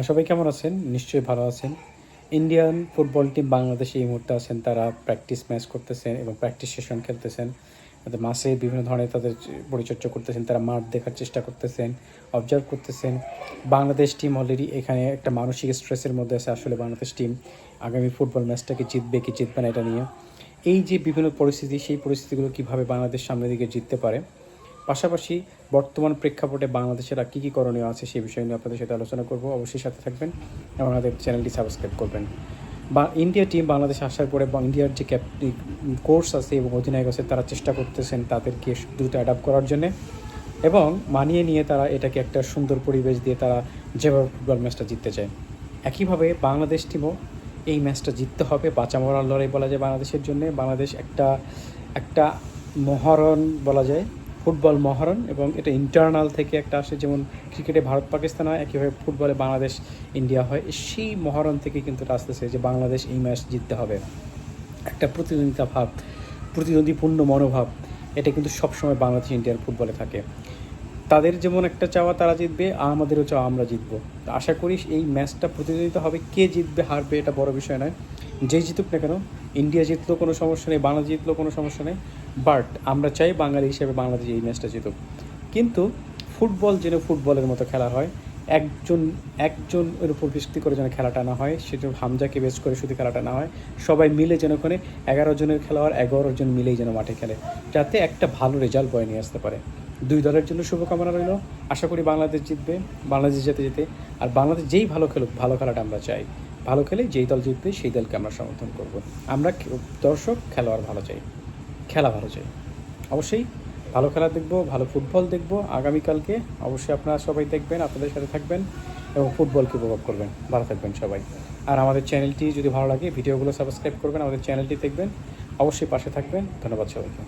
সবাই কেমন আছেন? নিশ্চয়ই ভালো আছেন। ইন্ডিয়ান ফুটবল টিম বাংলাদেশে এই মুহূর্তে আছেন। তারা প্র্যাকটিস ম্যাচ করতেছেন এবং প্র্যাকটিস সেশন খেলতেছেন। তাদের মাসে বিভিন্ন ধরনের তাদের পরিচর্যা করতেছেন। তারা মাঠ দেখার চেষ্টা করতেছেন অবজার্ভ করতেছেন। বাংলাদেশ টিম অলরেডি এখানে একটা মানসিক স্ট্রেসের মধ্যে আছে। আসলে বাংলাদেশ টিম আগামী ফুটবল ম্যাচটাকে জিতবে কি জিতবে না এটা নিয়ে। এই যে বিভিন্ন পরিস্থিতি, সেই পরিস্থিতিগুলো কীভাবে বাংলাদেশ সামনের দিকে জিততে পারে পাশাপাশি বর্তমান প্রেক্ষাপটে বাংলাদেশের আর কী কী করণীয় আছে সেই বিষয় নিয়ে আপনাদের সাথে আলোচনা করব। অবশ্যই সাথে থাকবেন এবং আমাদের চ্যানেলটি সাবস্ক্রাইব করবেন। বা ইন্ডিয়া টিম বাংলাদেশে আসার পরে বা ইন্ডিয়ার যে ক্যাপ্টি কোর্স আছে এবং অধিনায়ক আছে, তারা চেষ্টা করতেছেন তাদেরকে দ্রুত অ্যাডাপ্ট করার জন্যে এবং মানিয়ে নিয়ে তারা এটাকে একটা সুন্দর পরিবেশ দিয়ে তারা যেভাবে ফুটবল ম্যাচটা জিততে চায়। একইভাবে বাংলাদেশ টিমও এই ম্যাচটা জিততে হবে। বাঁচা মরার লড়াই বলা যায় বাংলাদেশের জন্য। বাংলাদেশ একটা একটা মহারণ বলা যায়। ফুটবল মহারণ এবং এটা ইন্টারনাল থেকে একটা আসে, যেমন ক্রিকেটে ভারত পাকিস্তান হয়, একইভাবে ফুটবলে বাংলাদেশ ইন্ডিয়া হয়। সেই মহারণ থেকে কিন্তু আসতেছে যে বাংলাদেশ এই ম্যাচ জিততে হবে। একটা প্রতিদ্বন্দ্বিতা ভাব, প্রতিদ্বন্দ্বীপূর্ণ মনোভাব, এটা কিন্তু সবসময় বাংলাদেশ ইন্ডিয়ার ফুটবলে থাকে। তাদের যেমন একটা চাওয়া তারা জিতবে, আমাদেরও চাওয়া আমরা জিতবো। আশা করি এই ম্যাচটা প্রতিদ্বন্দ্বিতা হবে, কে জিতবে, হারবে এটা বড় বিষয় নয়। যেই জিতুক না কেন ইন্ডিয়া জিতলেও কোনো সমস্যা নেই, বাংলাদেশ জিতলেও কোনো সমস্যা নেই বাট আমরা চাই বাঙালি হিসেবে বাংলাদেশ এই ম্যাচটা জিতুক। কিন্তু ফুটবল যেন ফুটবলের মতো খেলা হয়, একজন একজন এর উপর ভিত্তি করে যেন খেলাটা না হয় সেটা হামজাকে বেস করে শুধু খেলাটা না হয়, সবাই মিলে যেন ওখানে এগারো জনের খেলোয়াড় এগারো জন মিলেই যেন মাঠে খেলে, যাতে একটা ভালো রেজাল্ট বয়ে নিয়ে আসতে পারে। দুই দলের জন্য শুভকামনা রইল। আশা করি বাংলাদেশ জিতবে, বাংলাদেশ যেতে যেতে, আর বাংলাদেশ যেই ভালো খেলুক, ভালো খেলাটা আমরা চাই। ভালো খেলে যেই দল জিতবে, সেই দলকে আমরা সমর্থন করব। আমরা দর্শক, খেলোয়াড় ভালো চাই। খেলা ভালো চাই। অবশ্যই ভালো খেলা দেখব, ভালো ফুটবল দেখব। আগামীকালকে অবশ্যই আপনারা সবাই দেখবেন, আপনাদের সাথে থাকবেন এবং ফুটবলকে উপভোগ করবেন। ভালো থাকবেন সবাই। আর আমাদের চ্যানেলটি যদি ভালো লাগে, ভিডিওগুলো সাবস্ক্রাইব করবেন, আমাদের চ্যানেলটি দেখবেন। অবশ্যই পাশে থাকবেন। ধন্যবাদ সবাইকে।